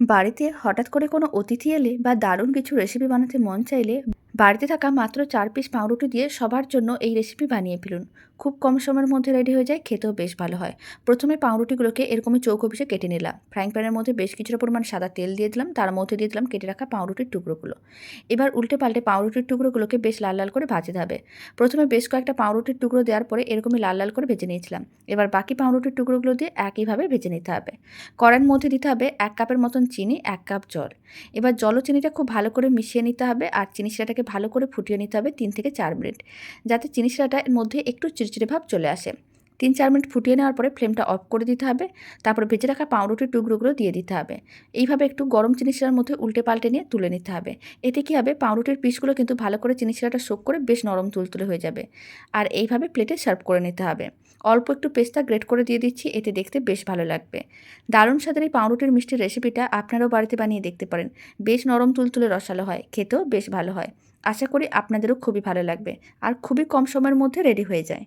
বাড়িতে হঠাৎ করে কোনো অতিথি এলে বা দারুণ কিছু রেসিপি বানাতে মন চাইলে বাড়িতে থাকা মাত্র চার পিস পাউরুটি দিয়ে সবার জন্য এই রেসিপি বানিয়ে ফেলুন। খুব কম সময়ের মধ্যে রেডি হয়ে যায়, খেতেও বেশ ভালো হয়। প্রথমে পাউরুটিগুলোকে এরকমই চৌকো পিসে কেটে নিলাম। ফ্রাইং প্যানের মধ্যে বেশ কিছুটা পরিমাণ সাদা তেল দিয়ে দিলাম, তার মধ্যে দিয়ে দিলাম কেটে রাখা পাউরুটির টুকরোগুলো। এবার উল্টে পাল্টে পাউরুটির টুকরোগুলোকে বেশ লাল লাল করে ভাজতে হবে। প্রথমে বেশ কয়েকটা পাউরুটির টুকরো দেওয়ার পরে এরকমই লাল লাল করে ভেজে নিয়েছিলাম। এবার বাকি পাউরুটির টুকরোগুলো দিয়ে একইভাবে ভেজে নিতে হবে। কড়াইয়ের মধ্যে দিতে হবে এক কাপের মতন চিনি, এক কাপ জল। এবার জল চিনিটা খুব ভালো করে মিশিয়ে নিতে হবে আর চিনি শিরাটাকে ভালো করে ফুটিয়ে নিতে হবে তিন থেকে চার মিনিট। যাতে চিনি শিরাটা এর মধ্যে একটু চিরচিরে ভাব চলে আসে। তিন চার মিনিট ফুটিয়ে নেওয়ার পরে ফ্লেমটা অফ করে দিতে হবে। তারপর ভেজে রাখা পাউরুটির টুকরোগুলো দিয়ে দিতে হবে। এইভাবে একটু গরম চিনি শিরার মধ্যে উল্টে পাল্টে নিয়ে তুলে নিতে হবে। এতে কী হবে? পাউরুটির পিসগুলো কিন্তু ভালো করে চিনি শিরাটা শোক করে বেশ নরম তুলতুলে হয়ে যাবে। আর এইভাবে প্লেটে সার্ভ করে নিতে হবে। অল্প একটু পেস্তা গ্রেট করে দিয়ে দিচ্ছি, এতে দেখতে বেশ ভালো লাগবে। দারুণ স্বাদের এই পাউরুটির মিষ্টির রেসিপিটা আপনারাও বাড়িতে বানিয়ে দেখতে পারেন। বেশ নরম তুলতুলে রসালো হয়, খেতেও বেশ ভালো হয়। আশা করি আপনাদেরও খুবই ভালো লাগবে। আর খুবই কম সময়ের মধ্যে রেডি হয়ে যায়।